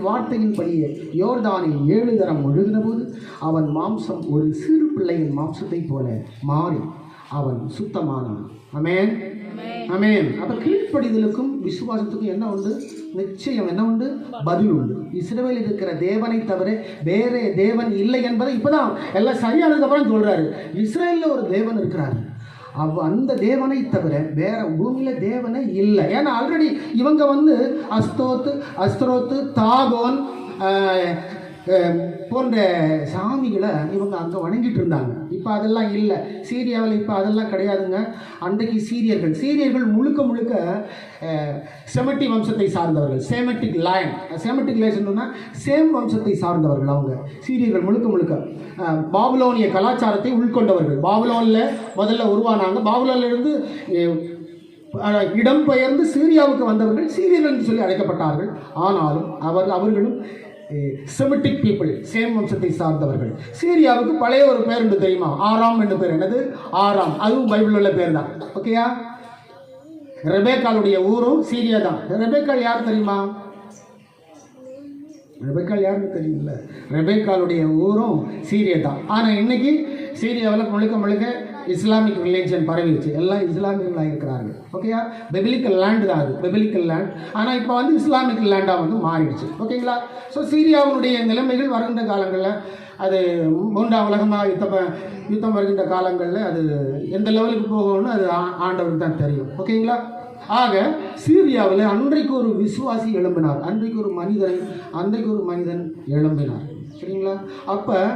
வார்த்தையின்படியே யோர்தானில் ஏழு தரம் ஒழுகின போது அவன் மாம்சம் ஒரு சிறு பிள்ளையின் மாம்சத்தைப் போல மாறி அவன் சுத்தமானான். அமேன் அமேன் அப்ப கீழ்ப்படிதலுக்கும் விசுவாசத்துக்கும் என்ன உண்டு? நிச்சயம் என்ன உண்டு? பதில் உண்டு. இஸ்ரவேலில் இருக்கிற தேவனை தவிர வேற தேவன் இல்லை என்பதை இப்பதான் எல்லாம் சரியானதுக்கு அப்புறம் சொல்றாரு. இஸ்ரேலில் ஒரு தேவன் இருக்கிறாரு. அவ் அந்த தேவனை தவிர வேற பூமியில தேவனே இல்லை. ஏன்னா ஆல்ரெடி இவங்க வந்து அஸ்தோத்து அஸ்தரோத்து தாகோன் போன்ற சாமிகளை இவங்க அங்கே வணங்கிட்டு இருந்தாங்க. இப்போ அதெல்லாம் இல்லை. சீரியாவில் இப்போ அதெல்லாம் கிடையாதுங்க. அன்றைக்கு சீரியர்கள் சீரியர்கள் முழுக்க முழுக்க செமட்டி வம்சத்தை சார்ந்தவர்கள் Semitic line Semitic line Shem வம்சத்தை சார்ந்தவர்கள் அவங்க. சீரியர்கள் முழுக்க முழுக்க. பாபுலோனிய கலாச்சாரத்தை உள்கொண்டவர்கள். பாபுலோனில் முதல்ல உருவானாங்க. பாபுலோன்லேருந்து இடம்பெயர்ந்து சீரியாவுக்கு வந்தவர்கள் சீரியர்கள் என்று சொல்லி அழைக்கப்பட்டார்கள். ஆனாலும் அவர் அவர்களும் செமிட்டிக் பீப்புள் சேம் வம்சத்தை சார்ந்தவர்கள். சீரியாவுக்கு பழைய ஒரு பேர் என்று தெரியுமா? ஆறாம் என்று பேர். என்னது? ஆறாம். அதுவும் பைபிள் உள்ள பேர் தான். ஓகேயா ரெபேக்காளுடைய ஊரும் சீரியா தான். ரெபேக்கால் யார் தெரியுமா? ரெபேக்கால் யாருன்னு தெரியுமில்ல ரெபேக்காளுடைய ஊரும் சீரியா தான். ஆனால் இன்னைக்கு சீரியாவில் முழுக்க முழுக்க இஸ்லாமிக் ரிலீஜன் பரவிடுச்சு. எல்லாம் இஸ்லாமியர்களாக இருக்கிறார்கள். ஓகேயா பெபிலிக்கல் லேண்டு தான் அது. பெபிலிக்கல் லேண்ட் ஆனால் இப்போ வந்து இஸ்லாமிக் லேண்டாக வந்து மாறிடுச்சு. ஓகேங்களா ஸோ சீரியாவுடைய நிலைமைகள் வருகின்ற காலங்களில் அது மூன்றாம் உலகமாக யுத்தம் யுத்தம் வருகின்ற காலங்களில் அது எந்த லெவலுக்கு போகும்னு அது ஆ- ஆண்டவருக்கு தான் தெரியும். ஓகேங்களா ஆக சீரியாவில் அன்றைக்கு ஒரு விசுவாசி எழும்பினார். அன்றைக்கு ஒரு மனிதன் அன்றைக்கு ஒரு மனிதன் எழும்பினார். சரிங்களா? அப்போ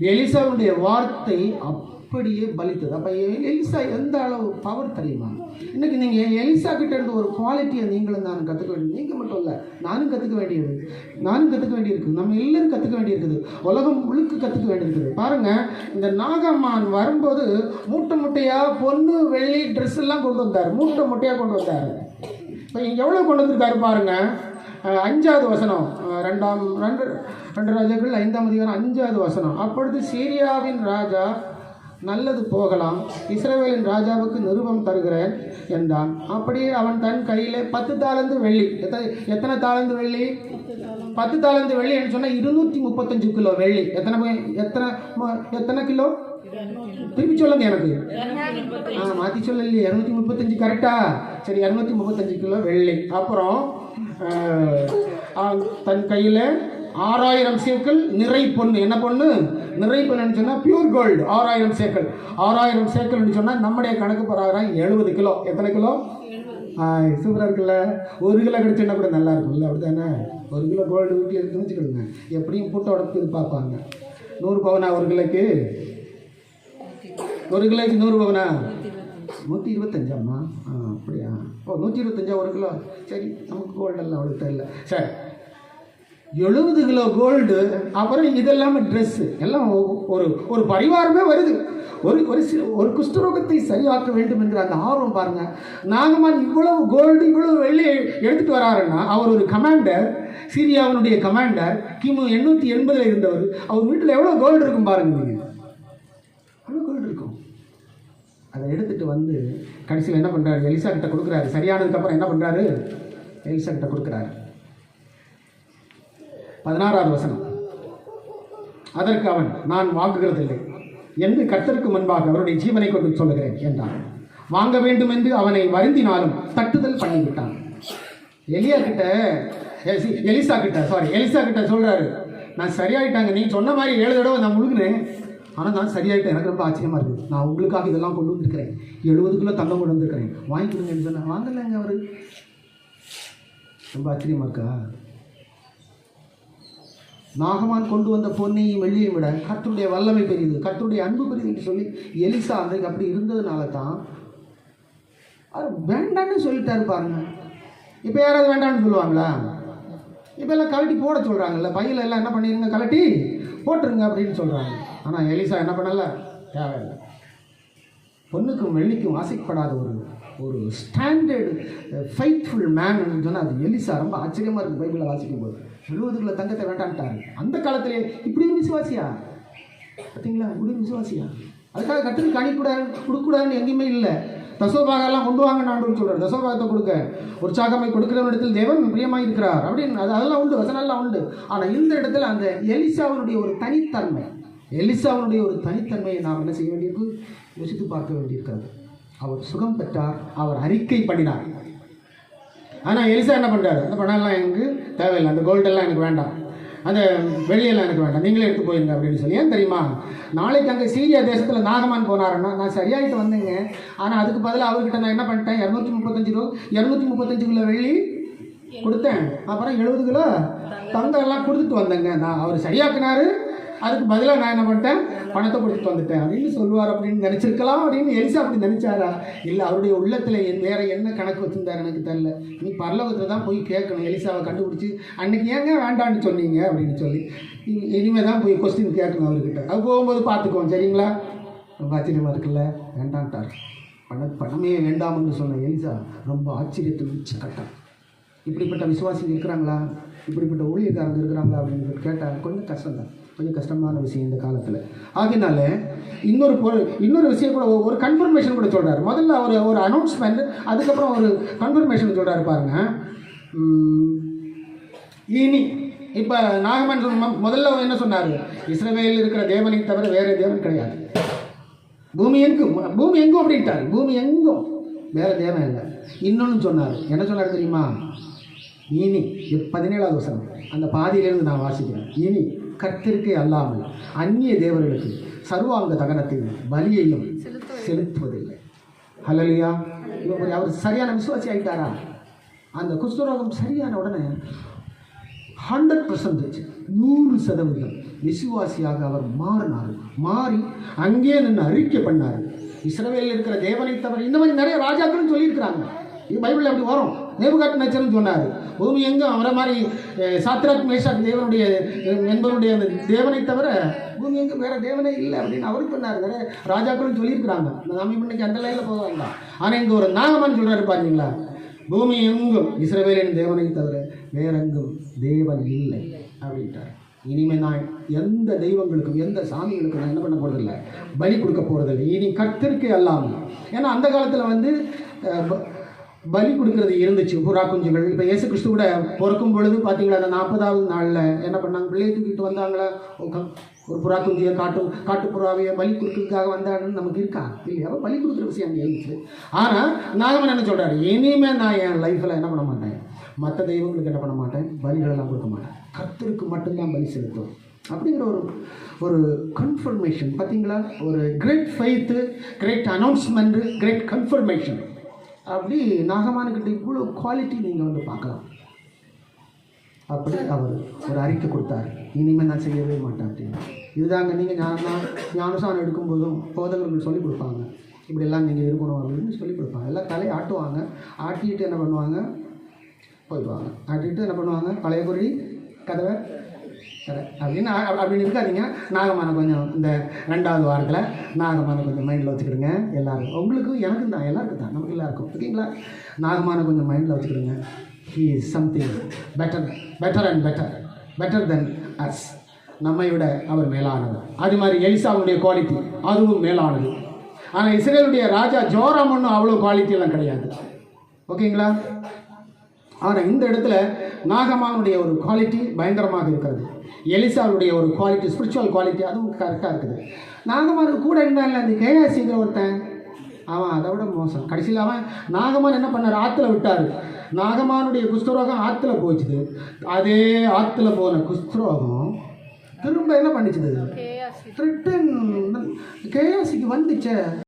எலிசாவுடைய வார்த்தை அப் அப்படியே பலித்தது. அப்போ எலிசா எந்த அளவு பவர் தெரியுமா? இன்னைக்கு நீங்கள் எலிசா கிட்ட இருந்து ஒரு குவாலிட்டியை நீங்களும் நான் கற்றுக்க வேண்டியது. நீங்கள் மட்டும் இல்லை நானும் கற்றுக்க வேண்டியது. நானும் கற்றுக்க வேண்டியிருக்கு நம்ம எல்லோரும் கற்றுக்க வேண்டியிருக்குது. உலகம் முழுக்க கற்றுக்க வேண்டியிருக்குது. பாருங்கள் இந்த நாகம்மான் வரும்போது மூட்டை முட்டையாக பொண்ணு வெள்ளி ட்ரெஸ் எல்லாம் கொண்டு வந்தார். மூட்டை முட்டையாக கொண்டு வந்தார். இப்போ எவ்வளோ கொண்டு வந்திருக்காரு பாருங்கள் அஞ்சாவது வசனம். ரெண்டாம் ரெண்டு ரெண்டு ராஜாக்கள் ஐந்தாம் அதிகாரம் அஞ்சாவது வசனம். அப்பொழுது சீரியாவின் ராஜா நல்லது போகலாம். இஸ்ரவேலின் ராஜாவுக்கு நிருபம் தருகிறேன் என்றான். அப்படியே அவன் தன் கையில் பத்து தாளந்து வெள்ளி. எத்தனை எத்தனை தாளந்து வெள்ளி? பத்து தாளந்து வெள்ளி என்று சொன்னால் இருநூற்றி முப்பத்தஞ்சு கிலோ வெள்ளி. எத்தனை எத்தனை ம- எத்தனை கிலோ? திருப்பி சொல்லுங்க எனக்கு. ஆ மாற்றி சொல்லலையே. இரநூத்தி முப்பத்தஞ்சு கரெக்டா சரி இரநூத்தி முப்பத்தஞ்சு கிலோ வெள்ளி. அப்புறம் ஆ, தன் கையில் ஆறாயிரம் சேக்கள் நிறை பொண்ணு என்ன பொண்ணு நிறை பொண்ணுன்னு சொன்னால் பியூர் கோல்டு ஆறாயிரம் சேக்கள் ஆறாயிரம் சேக்கல்னு சொன்னால் நம்முடைய கணக்கு பிரகாரம் எழுபது கிலோ. எத்தனை கிலோ? சூப்பராக இருக்குல்ல. ஒரு கிலோ கிடைச்சுன்னா கூட நல்லா இருக்கும்ல. அப்படி தானே ஒரு கிலோ கோல்டு வீட்டில் எடுத்து எப்படியும் பூட்டை உடப்பு பார்ப்பாங்க. நூறு பவனா ஒரு கிலோக்கு? ஒரு கிலோக்கு நூறு பவனா? நூற்றி இருபத்தஞ்சாம்மா ஆ அப்படியா? ஓ நூற்றி இருபத்தஞ்சா ஒரு கிலோ. சரி நமக்கு கோல்டெல்லாம் அவ்வளோ தெரியல சரி. எழுபது கிலோ கோல்டு அப்புறம் இதெல்லாமே ட்ரெஸ்ஸு எல்லாம் ஒ- ஒரு ஒரு பரிவாரமே வருது. ஒரு ஒரு ஒரு குஷ்டரோகத்தை சரியாக்க வேண்டும் என்ற அந்த ஆர்வம் பாருங்க. நாகமான் இவ்வளவு கோல்டு இவ்வளவு வெள்ளி எடுத்துட்டு வராருன்னா அவர் ஒரு கமாண்டர் சீரியாவினுடைய கமாண்டர் கிமு எண்ணூற்றி எண்பதில் இருந்தவர். அவர் வீட்டில் எவ்வளோ கோல்டு இருக்கும் பாருங்க நீங்கள் அவ்வளோ கோல்டு இருக்கும். அதை எடுத்துட்டு வந்து கடைசியில் என்ன பண்ணுறாரு எலிசா கிட்ட கொடுக்குறாரு. சரியானதுக்கப்புறம் என்ன பண்ணுறாரு எலிசா கிட்ட கொடுக்குறாரு. பதினாறாவது வசனம். அதற்கு அவன் நான் வாங்குகிறதில்லை. என்று கர்த்தருக்கு முன்பாக அவருடைய ஜீவனை கொண்டு சொல்லுகிறேன் என்றான். வாங்க வேண்டும் என்று அவனை வருந்தினாலும் தட்டுதல் பண்ணிவிட்டான். எலியா கிட்ட எலிசா கிட்ட சாரி எலிசா கிட்ட சொல்றாரு. நான் சரியாயிட்டாங்க. நீ சொன்ன மாதிரி ஏழு தடவை நான் முழுகினேன் ஆனால் நான் சரியாயிட்டேன். எனக்கு ரொம்ப ஆச்சரியமா இருக்கு. நான் உங்களுக்காக இதெல்லாம் கொண்டு வந்திருக்கிறேன். எழுபது கிலோ தங்கம் கொண்டு வந்திருக்கிறேன். வாங்கி கொடுங்கன்னு சொன்னேன் வாங்கலைங்க அவரு. ரொம்ப ஆச்சரியமா இருக்கா? நாகமான் கொண்டு வந்த பொன்னையும் வெள்ளியையும் விட கர்த்தருடைய வல்லமை பெரியது. கர்த்தருடைய அன்பு பெரியது என்று சொல்லி எலிசா அன்றைக்கு அப்படி இருந்ததுனால தான் அவர் வேண்டான்னு சொல்லிட்டாரு பாருங்க. இப்போ யாராவது வேண்டாம்னு சொல்லுவாங்களா? இப்போ எல்லாம் கலட்டி போட சொல்கிறாங்கல்ல பையில எல்லாம் என்ன பண்ணிருங்க? கலட்டி போட்டுருங்க அப்படின்னு சொல்கிறாங்க ஆனால் எலிசா என்ன பண்ணலை? தேவையில்லை. பொண்ணுக்கும் வெள்ளிக்கும் ஆசைப்படாத ஒரு ஒரு ஸ்டாண்டர்டு ஃபைட்ஃபுல் மேன் சொன்னால் அது எலிசா. ரொம்ப ஆச்சரியமாக இருக்குது பைபிளை வாசிக்கும் போது எழுபது கிலோ தங்கத்தை வேண்டான்ட்டாரு. அந்த காலத்திலே இப்படி ஒரு விசுவாசியா? பார்த்தீங்களா இப்படி ஒரு விசுவாசியா? அதுக்காக கட்டுக்கு கணிக்கூடாது கொடுக்கூடாதுன்னு எங்கேயுமே இல்லை. தசோபாகெல்லாம் கொண்டு வாங்க நான் சொல்கிறார் தசோபாகத்தை கொடுக்க. உற்சாகமை கொடுக்கிற இடத்தில் தேவன் பிரியமாக இருக்கிறார். அப்படின்னு அது அதெல்லாம் உண்டு. வசனெல்லாம் உண்டு. ஆனால் இந்த இடத்துல அந்த எலிசாவனுடைய ஒரு தனித்தன்மை எலிசாவனுடைய ஒரு தனித்தன்மையை நாம் என்ன செய்ய வேண்டியிருக்கு? யோசித்து பார்க்க வேண்டியிருக்கிறது. அவர் சுகம் பெற்றார். அவர் அறிக்கை பண்ணினார். ஆனால் எலிசா என்ன பண்ணுறாரு அந்த பணம்லாம் எனக்கு தேவையில்லை. அந்த கோல்டெல்லாம் எனக்கு வேண்டாம். அந்த வெளியெல்லாம் எனக்கு வேண்டாம். நீங்களே எடுத்து போயிருங்க அப்படின்னு சொல்லி. ஏன் தெரியுமா? நாளைக்கு அங்கே சீரியா தேசத்தில் நாகமான் போனாருன்னா நான் சரியாகிட்டு வந்தேங்க. ஆனால் அதுக்கு பதிலாக அவர்கிட்ட நான் என்ன பண்ணிட்டேன்? இரநூத்தி முப்பத்தஞ்சு ரூபா இரநூத்தி முப்பத்தஞ்சு கிலோ வெள்ளி கொடுத்தேன். அப்புறம் எழுபது கிலோ தங்கம் எல்லாம் கொடுத்துட்டு வந்தேங்க. நான் அவர் சரியாக்குனாரு. அதுக்கு பதிலாக நான் என்ன பண்ணிட்டேன்? பணத்தை கொடுத்துட்டு வந்துட்டேன். அப்படின்னு சொல்லுவார் அப்படின்னு நினச்சிருக்கலாம் அப்படின்னு எலிசா அப்படி நினச்சாரா? இல்லை அவருடைய உள்ளத்தில் என் வேற என்ன கணக்கு வச்சிருந்தாரு எனக்கு தெரில நீ பரலோகத்தில் தான் போய் கேட்கணும். எலிசாவை கண்டுபிடிச்சி அன்னைக்கு ஏங்க வேண்டான்னு சொன்னீங்க அப்படின்னு சொல்லி இனிமேல் தான் போய் கொஸ்டின் கேட்கணும் அவர்கிட்ட. அது போகும்போது பார்த்துக்குவோம் சரிங்களா? ரொம்ப ஆச்சரியமாக இருக்குல்ல? வேண்டான்ட்டார் பண பணமே வேண்டாம்னு சொன்ன எலிசா ரொம்ப ஆச்சரியத்தில் உச்சக்கட்டம். இப்படிப்பட்ட விசுவாசிகள் இருக்கிறாங்களா? இப்படிப்பட்ட ஊழியக்காரங்க இருக்கிறாங்களா? அப்படின்னு கேட்டால் கொஞ்சம் கஷ்டம் தான் கொஞ்சம் கஷ்டமான விஷயம் இந்த காலத்தில். ஆகினால இன்னொரு பொருள் இன்னொரு விஷயம் கூட ஒரு கன்ஃபர்மேஷன் கூட சொல்கிறார் முதல்ல ஒரு ஒரு அனௌன்ஸ்மெண்ட் அதுக்கப்புறம் ஒரு கன்ஃபர்மேஷன் சொல்கிறாரு பாருங்க. இனி இப்போ நாகமன் சொன்ன- முதல்ல என்ன சொன்னார்? இஸ்ரவேலில் இருக்கிற தேவனை தவிர வேறு தேவன் கிடையாது. பூமி எங்கும் பூமி எங்கும் அப்படின்ட்டார். பூமி எங்கும் வேறு தேவன் இல்லை. இன்னொன்று சொன்னார். என்ன சொன்னார் தெரியுமா? இனி பதினேழாவது வசனம். அந்த பாதியிலேருந்து நான் வாசிக்கிறேன். இனி கர்த்தருக்கே அல்லாமல் அந்நிய தேவர்களுக்கு சர்வாங்க தகனத்தையும் பலியையும் செலுத்துவதில்லை. ஹலலியா இவர் அவர் சரியான விசுவாசி ஆகிட்டாரா அந்த குஷ்டரோகம் சரியான உடனே ஹண்ட்ரட் பர்சன்டேஜ் நூறு சதவீதம் விசுவாசியாக அவர் மாறினார். மாறி அங்கே நின்று அறிக்கை பண்ணார். இஸ்ரவேலில் இருக்கிற தேவனை தவிர இந்த மாதிரி நிறைய ராஜாக்களும் சொல்லியிருக்கிறாங்க. இது பைபிளில் அப்படி வரும்? நேபுகாட்டு நச்சர்னு சொன்னார். பூமி எங்கும் அவரை மாதிரி சாத்ராக் மேஷாக் தேவனுடைய அஹ், அந்த தேவனை தவிர பூமி எங்கும் வேற தேவனே இல்லை அப்படின்னு அவரும் சொன்னார். வேற ராஜாக்களும் சொல்லியிருக்கிறாங்க. நம்ம இன்னைக்கு அந்த லைனில் போக வேண்டாம் ஆனால் இங்கே ஒரு நாகமான்னு சொல்கிறாரு பாருங்களா பூமி எங்கும் இஸ்ரவேலின் தேவனை தவிர வேறெங்கும் தேவன் இல்லை அப்படின்ட்டார். இனிமே நான் எந்த தெய்வங்களுக்கும் எந்த சாமிகளுக்கும் நான் என்ன பண்ண போகிறதில்ல பலி கொடுக்க போகிறதில்லை இனி கர்த்தருக்கு அல்லாமல். ஏன்னா அந்த காலத்தில் வந்து பலி கொடுக்கறது இருந்துச்சு. புறா குஞ்சுகள். இப்போ இயேசு கிறிஸ்து கூட பிறக்கும் பொழுது பார்த்தீங்களா அந்த நாற்பதாவது நாளில் என்ன பண்ணாங்க? பிள்ளையை தூக்கிட்டு வந்தாங்களா? ஒரு- புறா குஞ்சியை காட்டு காட்டு புறாவையை பலி கொடுக்கறதுக்காக வந்தாங்கன்னு நமக்கு இருக்கா? இல்லையா? பலி கொடுக்குற விஷயம் அங்கே இருந்துச்சு. ஆனால் நாகமன் என்ன சொல்கிறாரு இனிமேல் நான் என் லைஃப்பில் என்ன பண்ண மாட்டேன்? மற்ற தெய்வங்களுக்கு என்ன பண்ண மாட்டேன்? பலிகளெல்லாம் கொடுக்க மாட்டேன். கத்தருக்கு மட்டும்தான் பலி செலுத்தும் அப்படிங்கிற ஒரு ஒரு கன்ஃபர்மேஷன் பார்த்தீங்களா ஒரு great faith great announcement great confirmation அப்படி நாகமானுக்கிட்ட இவ்வளோ குவாலிட்டி நீங்கள் வந்து பார்க்கலாம். அப்படி அவர் ஒரு அறிக்கை கொடுத்தார். இனிமேல் நான் செய்யவே மாட்டேன் அப்படின்னு. இதுதாங்க நீங்கள் ஞான ஞானசானம் எடுக்கும்போதும் போதகர்கள் சொல்லிக் கொடுப்பாங்க. இப்படியெல்லாம் நீங்கள் இருக்கணும் அப்படின்னு சொல்லிக் கொடுப்பாங்க. எல்லாம் தலையை ஆட்டுவாங்க. ஆட்டிட்டு என்ன பண்ணுவாங்க? போயிடுவாங்க ஆட்டிட்டு என்ன பண்ணுவாங்க? பழைய குறி கதவை அப்படின்னு அப்படின்னு இருக்காதீங்க. நாகமான கொஞ்சம் இந்த ரெண்டாவது வாரத்தில் நாகமான கொஞ்சம் மைண்டில் வச்சுக்கிடுங்க எல்லாரும் உங்களுக்கும் எனக்கும் தான் எல்லாருக்கும் தான் நமக்கு எல்லாருக்கும். ஓகேங்களா? நாகமான கொஞ்சம் மைண்டில் வச்சுக்கிடுங்க. He is something better better and better better than us நம்மை விட அவர் மேலானவர். அது மாதிரி எலிசாவுடைய குவாலிட்டி அதுவும் மேலானது. ஆனால் இஸ்ரேலுடைய ராஜா ஜோராம் ஒன்றும் அவ்வளோ குவாலிட்டியெல்லாம் கிடையாது. ஓகேங்களா? ஆனால் இந்த இடத்துல நாகமானுடைய ஒரு குவாலிட்டி பயங்கரமாக இருக்கிறது. எலிசாவுடைய ஒரு குவாலிட்டி ஸ்பிரிச்சுவல் குவாலிட்டி அதுவும் கரெக்டாக இருக்குது. நாகமானுக்கு கூட இருந்தால அந்த கேயாசிங்கிற ஒருத்தன். அவன் அதை விட மோசம். கடைசியில் அவன் நாகமான் என்ன பண்ணார்? ஆற்றுல விட்டார். நாகமானுடைய குஷ்டரோகம் ஆற்றுல போச்சுது. அதே ஆற்றுல போன குஷ்டரோகம் திரும்ப என்ன பண்ணிச்சுது? ரிட்டன் கேயாசிக்கு வந்துச்சே.